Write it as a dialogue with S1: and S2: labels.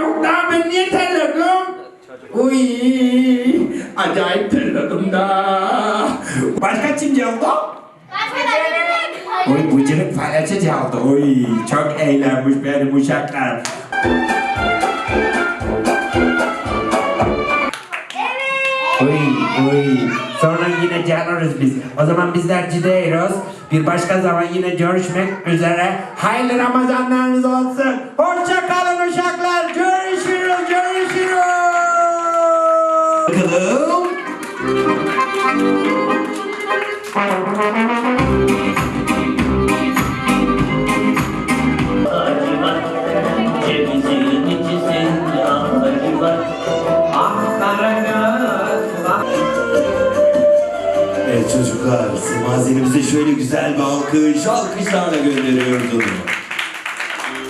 S1: yok daha
S2: ben niye terledim? Uy, acayip terledim da. Başka kim geldi?
S1: Oy bıcırık palyaço çaldı. Oy çok eğlenmiş benim uşaklar. Oy oy. Sonra yine canarız biz. O zaman bizler cideyros. Bir başka zaman yine görüşmek üzere. Hayırlı Ramazanlarınız olsun. Hoşça kalın uşaklar. Görüşürüz. Bakalım.
S3: Evet çocuklar, Semazenimize şöyle güzel bir alkış, alkışlarla gönderiyoruz onu.